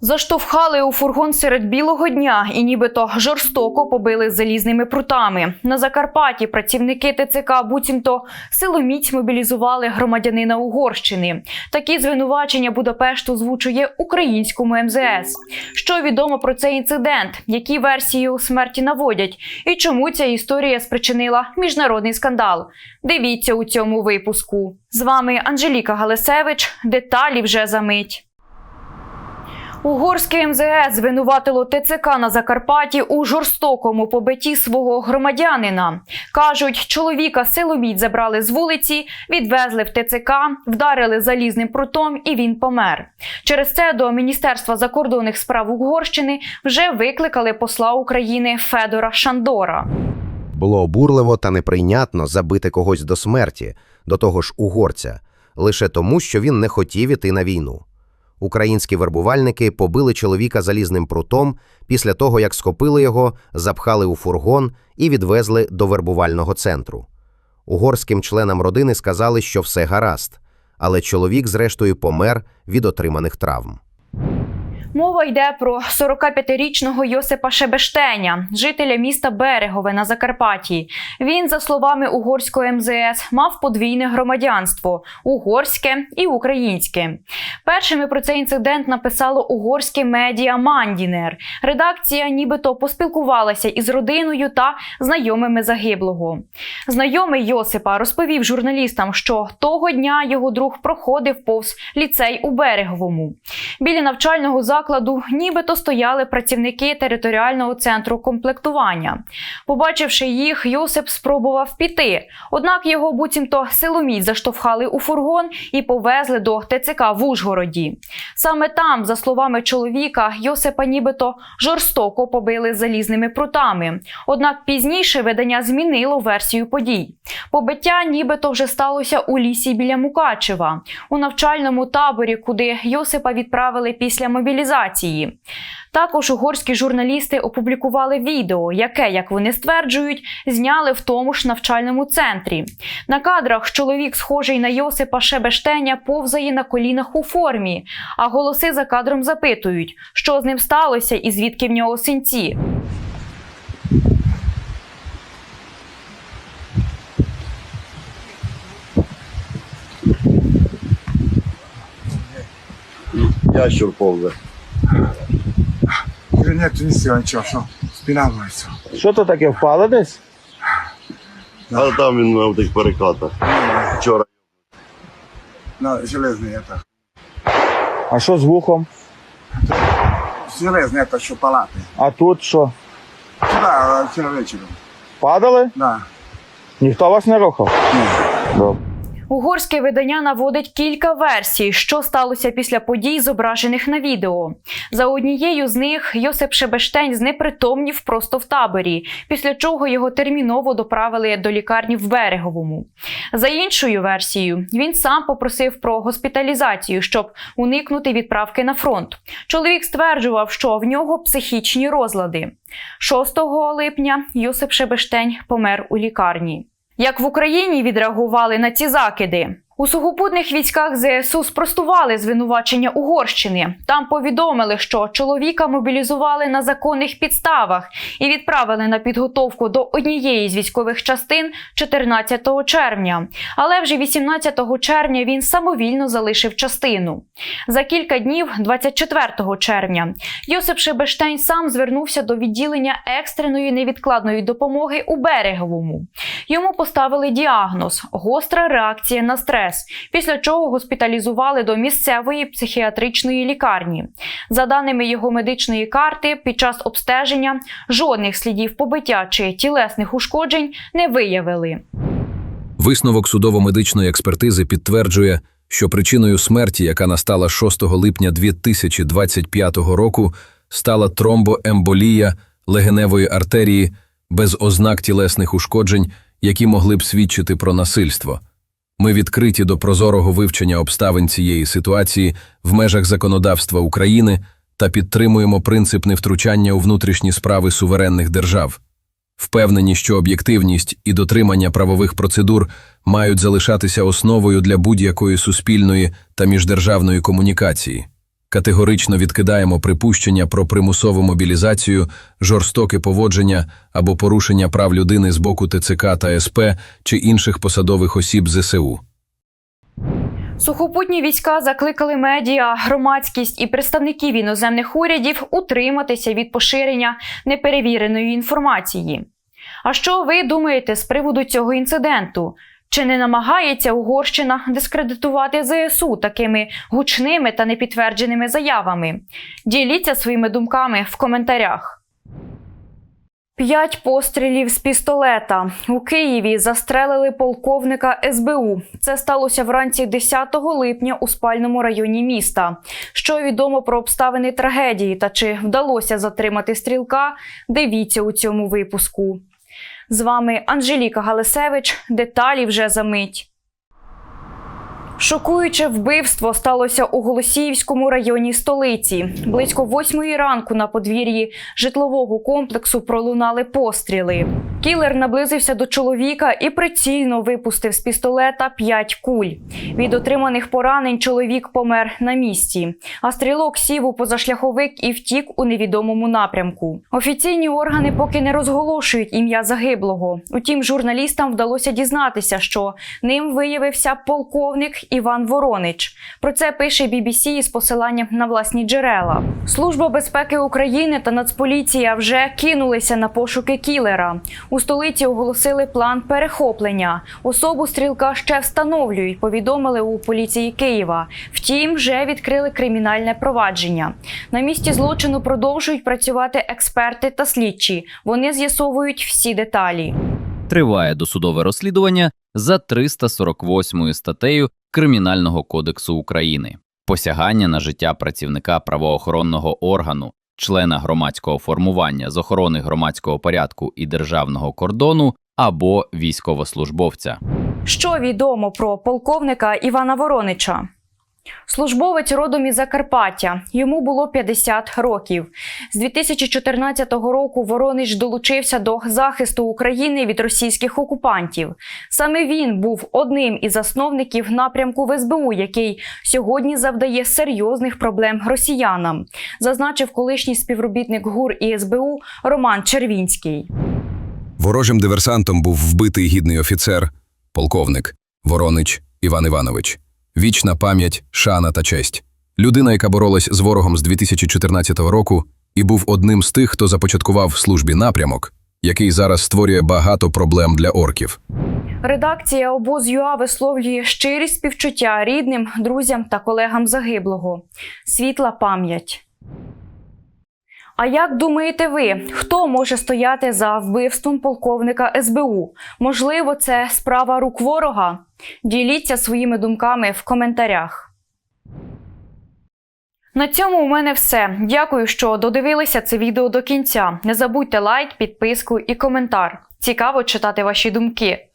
Заштовхали у фургон серед білого дня і нібито жорстоко побили залізними прутами. На Закарпатті працівники ТЦК буцімто силоміць мобілізували громадянина Угорщини. Такі звинувачення Будапешт озвучує українському МЗС. Що відомо про цей інцидент, які версії у смерті наводять, і чому ця історія спричинила міжнародний скандал? Дивіться у цьому випуску. З вами Анжеліка Галисевич. Деталі вже за мить. Угорське МЗС звинуватило ТЦК на Закарпатті у жорстокому побитті свого громадянина. Кажуть, чоловіка силоміць забрали з вулиці, відвезли в ТЦК, вдарили залізним прутом, і він помер. Через це до Міністерства закордонних справ Угорщини вже викликали посла України Федора Шандора. Було обурливо та неприйнятно забити когось до смерті, до того ж угорця, лише тому, що він не хотів іти на війну. Українські вербувальники побили чоловіка залізним прутом після того, як схопили його, запхали у фургон і відвезли до вербувального центру. Угорським членам родини сказали, що все гаразд, але чоловік, зрештою, помер від отриманих травм. Мова йде про 45-річного Йосипа Шебештеня, жителя міста Берегове на Закарпатті. Він, за словами угорського МЗС, мав подвійне громадянство угорське і українське. Першими про цей інцидент написало угорське медіа Мандінер. Редакція нібито поспілкувалася із родиною та знайомими загиблого. Знайомий Йосипа розповів журналістам, що того дня його друг проходив повз ліцей у Береговому. Біля навчального закладу нібито стояли працівники територіального центру комплектування. Побачивши їх, Йосип спробував піти. Однак його буцімто силоміць заштовхали у фургон і повезли до ТЦК в Ужгороді. Саме там, за словами чоловіка, Йосипа нібито жорстоко побили залізними прутами. Однак пізніше видання змінило версію подій. Побиття нібито вже сталося у лісі біля Мукачева, у навчальному таборі, куди Йосипа відправили після мобілізації. Також угорські журналісти опублікували відео, яке, як вони стверджують, зняли в тому ж навчальному центрі. На кадрах чоловік, схожий на Йосипа Шебештеня, повзає на колінах у формі, а голоси за кадром запитують, що з ним сталося і звідки в нього синці. Ящур повзе. Ні, то нічого, нічого, що спина болить. Що то таке впало десь? А там він на тих перекатах. Вчора На железний это. А що з вухом? Железний это, що палати. А тут що? Туди, вчора вечором. Падали? Да. Ніхто вас не рухав? Добре. Угорське видання наводить кілька версій, що сталося після подій, зображених на відео. За однією з них Йосип Шебештень знепритомнів просто в таборі, після чого його терміново доправили до лікарні в Береговому. За іншою версією, він сам попросив про госпіталізацію, щоб уникнути відправки на фронт. Чоловік стверджував, що в нього психічні розлади. 6 липня Йосип Шебештень помер у лікарні. Як в Україні відреагували на ці закиди? У сухопутних військах ЗСУ спростували звинувачення Угорщини. Там повідомили, що чоловіка мобілізували на законних підставах і відправили на підготовку до однієї з військових частин 14 червня. Але вже 18 червня він самовільно залишив частину. За кілька днів, 24 червня, Йосип Шебештейн сам звернувся до відділення екстреної невідкладної допомоги у Береговому. Йому поставили діагноз гостра реакція на стрес, після чого госпіталізували до місцевої психіатричної лікарні. За даними його медичної карти, під час обстеження жодних слідів побиття чи тілесних ушкоджень не виявили. Висновок судово-медичної експертизи підтверджує, що причиною смерті, яка настала 6 липня 2025 року, стала тромбоемболія легеневої артерії без ознак тілесних ушкоджень, які могли б свідчити про насильство. Ми відкриті до прозорого вивчення обставин цієї ситуації в межах законодавства України та підтримуємо принцип невтручання у внутрішні справи суверенних держав. Впевнені, що об'єктивність і дотримання правових процедур мають залишатися основою для будь-якої суспільної та міждержавної комунікації. Категорично відкидаємо припущення про примусову мобілізацію, жорстоке поводження або порушення прав людини з боку ТЦК та СП чи інших посадових осіб ЗСУ. Сухопутні війська закликали медіа, громадськість і представників іноземних урядів утриматися від поширення неперевіреної інформації. А що ви думаєте з приводу цього інциденту? Чи не намагається Угорщина дискредитувати ЗСУ такими гучними та непідтвердженими заявами? Діліться своїми думками в коментарях. П'ять пострілів з пістолета у Києві застрелили полковника СБУ. Це сталося вранці 10 липня у спальному районі міста. Що відомо про обставини трагедії та чи вдалося затримати стрілка? Дивіться у цьому випуску. З вами Анжеліка Галисевич. Деталі вже за мить. Шокуюче вбивство сталося у Голосіївському районі столиці. Близько восьмої ранку на подвір'ї житлового комплексу пролунали постріли. Кілер наблизився до чоловіка і прицільно випустив з пістолета п'ять куль. Від отриманих поранень чоловік помер на місці, а стрілок сів у позашляховик і втік у невідомому напрямку. Офіційні органи поки не розголошують ім'я загиблого. Утім, журналістам вдалося дізнатися, що ним виявився полковник Іван Воронич. Про це пише BBC із посиланням на власні джерела. Служба безпеки України та Нацполіція вже кинулися на пошуки кілера. У столиці оголосили план перехоплення. Особу стрілка ще встановлюють. Повідомили у поліції Києва. Втім, вже відкрили кримінальне провадження. На місці злочину продовжують працювати експерти та слідчі. Вони з'ясовують всі деталі. Триває досудове розслідування за 348 статтею Кримінального кодексу України. Посягання на життя працівника правоохоронного органу, члена громадського формування з охорони громадського порядку і державного кордону або військовослужбовця. Що відомо про полковника Івана Воронича? Службовець родом із Закарпаття. Йому було 50 років. З 2014 року Воронич долучився до захисту України від російських окупантів. Саме він був одним із засновників напрямку в СБУ, який сьогодні завдає серйозних проблем росіянам, зазначив колишній співробітник ГУР і СБУ Роман Червінський. Ворожим диверсантом був вбитий гідний офіцер, полковник Воронич Іван Іванович. Вічна пам'ять, шана та честь. Людина, яка боролась з ворогом з 2014 року і був одним з тих, хто започаткував в службі напрямок, який зараз створює багато проблем для орків. Редакція обоз.ЮА висловлює щирі співчуття рідним, друзям та колегам загиблого. Світла пам'ять. А як думаєте ви, хто може стояти за вбивством полковника СБУ? Можливо, це справа рук ворога? Діліться своїми думками в коментарях. На цьому у мене все. Дякую, що додивилися це відео до кінця. Не забудьте лайк, підписку і коментар. Цікаво читати ваші думки.